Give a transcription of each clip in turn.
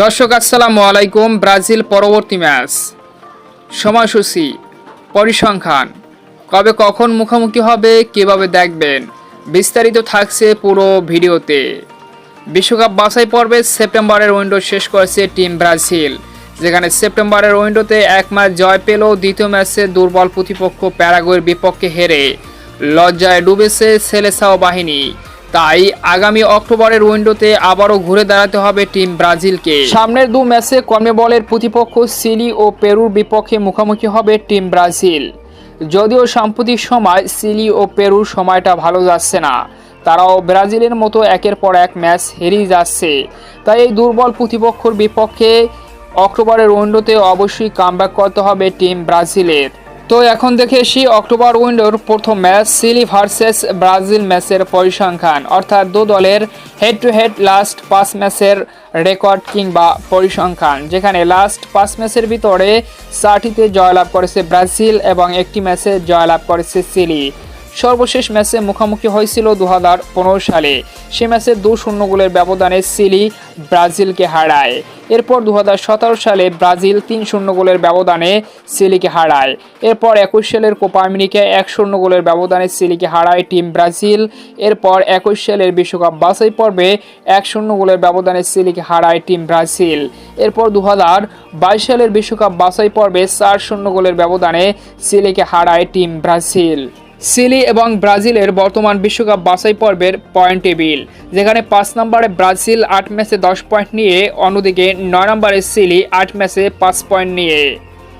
দর্শক, আসসালামু আলাইকুম। ব্রাজিল পরবর্তী ম্যাচ। সময়সূচি, পরিসংখ্যান। কবে কখন মুখোমুখি হবে, কীভাবে দেখবেন? বিস্তারিত থাকছে পুরো ভিডিওতে। বিশ্বকাপ বাছাই পর্বে সেপ্টেম্বরের উইন্ডো শেষ করেছে টিম ব্রাজিল, যেখানে সেপ্টেম্বরের উইন্ডোতে এক ম্যাচ জয় পেলেও দ্বিতীয় ম্যাচে দুর্বল প্রতিপক্ষ প্যারাগুয়ের বিপক্ষে হেরে লজ্জায় ডুবেছে সেলেসাও বাহিনী। তাই আগামী অক্টোবরের উইন্ডোতে আবারও ঘুরে দাঁড়াতে হবে টিম ব্রাজিলকে। সামনের দু ম্যাচে কর্মেবলের প্রতিপক্ষ সিলি ও পেরুর বিপক্ষে মুখোমুখি হবে টিম ব্রাজিল। যদিও সাম্প্রতিক সময় সিলি ও পেরুর সময়টা ভালো যাচ্ছে না, তারাও ব্রাজিলের মতো একের পর এক ম্যাচ হেরিয়ে যাচ্ছে। তাই এই দুর্বল প্রতিপক্ষর বিপক্ষে অক্টোবরের উইন্ডোতে অবশ্যই কামব্যাক করতে হবে টিম ব্রাজিলের। তো এখন দেখে এসি অক্টোবর উইন্ডোর প্রথম ম্যাচ, সিলি ভার্সেস ব্রাজিল ম্যাচের পরিসংখ্যান। অর্থাৎ দু দলের হেড টু হেড লাস্ট পাঁচ ম্যাচের রেকর্ড কিংবা পরিসংখ্যান, যেখানে লাস্ট পাঁচ ম্যাচের ভিতরে চারটিতে জয়লাভ করেছে ব্রাজিল এবং একটি ম্যাচে জয়লাভ করেছে সিলি। সর্বশেষ ম্যাচে মুখোমুখি হয়েছিল দু হাজার পনেরো সালে। সে ম্যাচে দু শূন্য গোলের ব্যবধানে সিলি ব্রাজিলকে হারায়। এরপর দু হাজার সতেরো সালে ব্রাজিল তিন শূন্য গোলের ব্যবধানে সিলিকে হারায়। এরপর একুশ সালের কোপা আমেরিকায় এক শূন্য গোলের ব্যবধানে সিলিকে হারায় টিম ব্রাজিল। এরপর একুশ সালের বিশ্বকাপ বাছাই পর্বে এক শূন্য গোলের ব্যবধানে সিলিকে হারায় টিম ব্রাজিল। এরপর দু সালের বিশ্বকাপ বাছাই পর্বে চার শূন্য গোলের ব্যবধানে সিলিকে হারায় টিম ব্রাজিল। সিলি এবং ব্রাজিলের বর্তমান বিশ্বকাপ বাছাই পর্বের পয়েন্ট টেবিল, যেখানে পাঁচ নম্বরে ব্রাজিল আট ম্যাচে দশ পয়েন্ট নিয়ে, অন্যদিকে নয় নম্বরে সিলি আট ম্যাচে পাঁচ পয়েন্ট নিয়ে।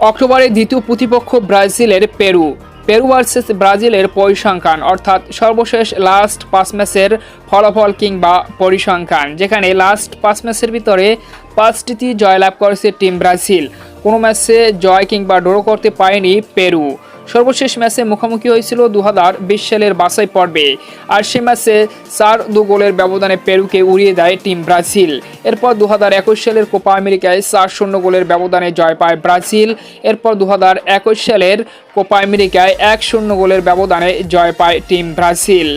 অক্টোবরে দ্বিতীয় প্রতিপক্ষ ব্রাজিলের পেরু পেরু ভার্সেস ব্রাজিলের পরিসংখ্যান, অর্থাৎ সর্বশেষ লাস্ট পাঁচ ম্যাচের ফলাফল কিংবা পরিসংখ্যান, যেখানে লাস্ট পাঁচ ম্যাচের ভিতরে পাঁচটিতে জয়লাভ করেছে টিম ব্রাজিল। কোনো ম্যাচে জয় কিংবা ড্র করতে পারেনি পেরু। সর্বশেষ ম্যাচে মুখোমুখি হয়েছিল দু বিশ সালের বাছাই পর্বে। আর সে ম্যাচে চার দু গোলের ব্যবধানে পেরুকে উড়িয়ে দেয় টিম ব্রাজিল। এরপর দু সালের কোপা আমেরিকায় চার শূন্য গোলের ব্যবধানে জয় পায় ব্রাজিল। এরপর দু সালের কোপা আমেরিকায় এক শূন্য গোলের ব্যবধানে জয় পায় টিম ব্রাজিল।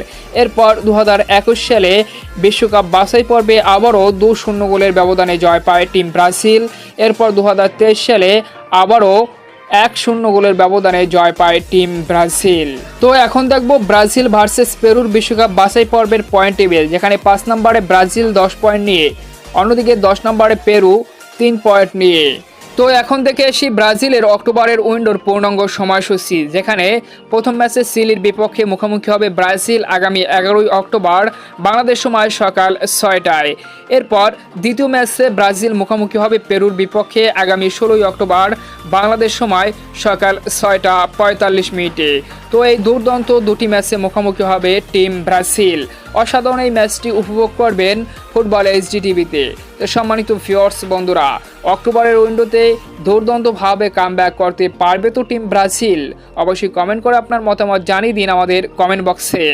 এরপর দু সালে বিশ্বকাপ বাছাই পর্বে আবারও দু শূন্য গোলের ব্যবধানে জয় পায় টিম ব্রাজিল। এরপর দু হাজার তেইশ সালে আবারও এক শূন্য গোলের ব্যবধানে জয় পায় টিম ব্রাজিল। তো এখন দেখব ব্রাজিল ভার্সেস পেরুর বিশ্বকাপ বাছাই পর্বের পয়েন্ট টেবিল যেখানে পাঁচ নম্বরে ব্রাজিল দশ পয়েন্ট নিয়ে, অন্যদিকে দশ নম্বরে পেরু তিন পয়েন্ট নিয়ে। তো এখন থেকে আসি ব্রাজিলের অক্টোবরের উইন্ডোর পূর্ণাঙ্গ সময়সূচি, যেখানে প্রথম ম্যাচে সিলির বিপক্ষে মুখোমুখি হবে ব্রাজিল আগামী এগারোই অক্টোবর বাংলাদেশ সময় সকাল ছয়টায়। এরপর দ্বিতীয় ম্যাচে ব্রাজিল মুখোমুখি হবে পেরুর বিপক্ষে আগামী ষোলোই অক্টোবর বাংলাদেশ সময় সকাল ছয়টা পঁয়তাল্লিশ মিনিটে। তো এই দুর্দান্ত দুটি ম্যাচে মুখোমুখি হবে টিম ব্রাজিল। অসাধারণ এই ম্যাচটি উপভোগ করবেন ফুটবল এইচডি টিভিতে। সম্মানিত ফিওর্স বন্ধুরা অক্টোবরের উইন্ডোতে দুর্দান্তভাবে কামব্যাক করতে পারবে তো টিম ব্রাজিল। অবশ্যই কমেন্ট করে আপনার মতামত জানিয়ে দিন আমাদের কমেন্ট বক্সে